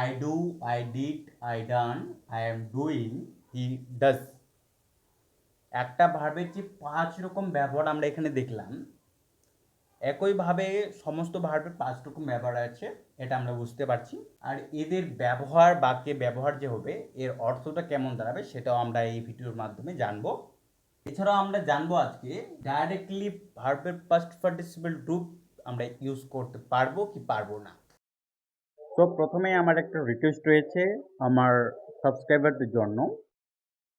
I do I did I done I am doing he does একটা ভার্বের যে পাঁচ রকম ব্যবহার আমরা এখানে দেখলাম একইভাবে সমস্ত ভার্বের পাঁচ রকম ব্যবহার আছে, এটা আমরা বুঝতে পারছি। আর এদের ব্যবহার, বাক্যে ব্যবহার যে হবে, এর অর্থটা কেমন দাঁড়াবে সেটাও আমরা এই ভিডিওর মাধ্যমে জানব। এছাড়াও আমরা জানব আজকে ডাইরেক্টলি ভার্বের ফার্স্ট পার্টিসিপেল গ্রুপ আমরা ইউজ করতে পারব কি পারব না। তো প্রথমে আমার একটা রিকোয়েস্ট রয়েছে আমার সাবস্ক্রাইবারদের জন্য,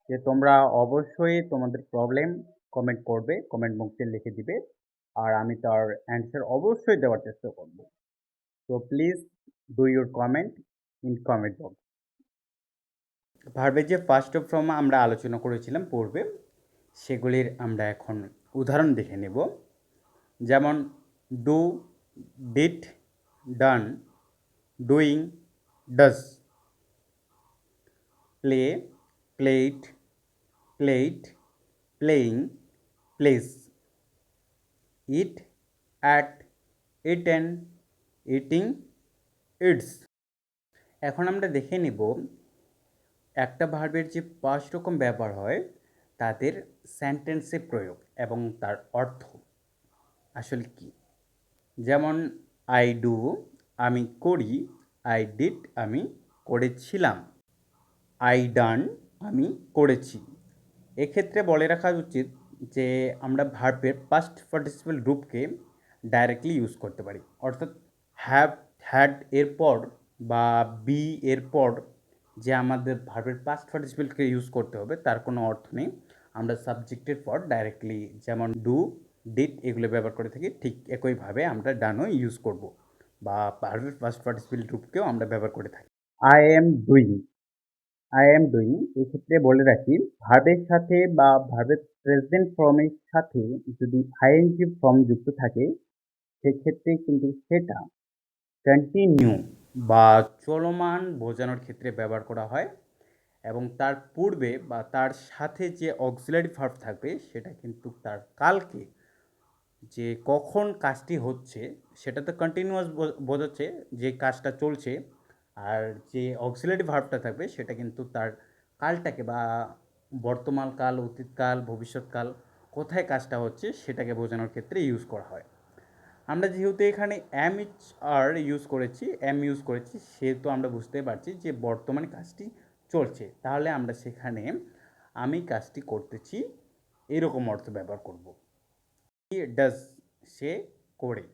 যে তোমরা অবশ্যই তোমাদের প্রবলেম কমেন্ট করবে কমেন্ট বক্সে লিখে দিবে, আর আমি তার অ্যান্সার অবশ্যই দেওয়ার চেষ্টা করব। তো please do your comment in comment box ভার্বের যে ফার্স্ট অফ ফ্রম আমরা আলোচনা করেছিলাম পূর্বে, সেগুলির আমরা এখন উদাহরণ দেখে নেব। যেমন do did done doing does play played played playing plays eat ate eaten eating eats এখন আমরা দেখে নিব একটা ভার্বের যে পাঁচ রকম ব্যবহার হয়, তাদের সেন্টেন্সে প্রয়োগ এবং তার অর্থ। আসলে কি? যেমন আই ডু আমি করি আই ডিড আমি করেছিলাম। আই ডান আমি করেছি। এক্ষেত্রে বলে রাখা উচিত যে, আমরা ভার্বের পাস্ট পার্টিসিপাল গ্রুপকে ডাইরেক্টলি ইউজ করতে পারি। অর্থাৎ হ্যাভ হ্যাড এরপর বা বি এরপর যে আমাদের ভার্বের পাস্ট পার্টিসিপেলকে ইউজ করতে হবে, তার কোনো অর্থ নেই। আমরা সাবজেক্টের পর ডাইরেক্টলি যেমন ডু ডিট এগুলো ব্যবহার করে থাকি, ঠিক একইভাবে আমরা ডানও ইউজ করব। বা ফার্স্ট পার্টিসিপেল গ্রুপকেও আমরা ব্যবহার করে থাকি। I am doing I am doing এক্ষেত্রে বলে রাখি ভার্বের সাথে বা ভার্বের প্রেজেন্ট ফর্মের সাথে যদি আইএনজি ফর্ম যুক্ত থাকে, সেক্ষেত্রে কিন্তু সেটা কন্টিনিউ বা চলমান বোঝানোর ক্ষেত্রে ব্যবহার করা হয় এবং তার পূর্বে বা তার সাথে যে অক্সিলারি ভার্ব থাকবে, সেটা কিন্তু তার কালকে যে কখন কাজটি হচ্ছে, সেটা তো কন্টিনিউয়াস বোঝাচ্ছে যে কাজটা চলছে, আর যে অক্সিলারি ভার্বটা থাকবে, সেটা কিন্তু তার কালটাকে বা বর্তমান কাল অতীতকাল ভবিষ্যৎকাল কোথায় কাজটা হচ্ছে, সেটাকে বোঝানোর ক্ষেত্রে ইউজ করা হয়। আমরা যেহেতু এখানে এম ইচ আর ইউজ করেছি এম ইউজ করেছি, সেহেতু আমরা বুঝতে পারছি যে বর্তমানে কাজটি চলছে। তাহলে আমরা সেখানে আমি কাজটি করতেছি, এরকম অর্থ ব্যবহার করব। ডাজ সে করে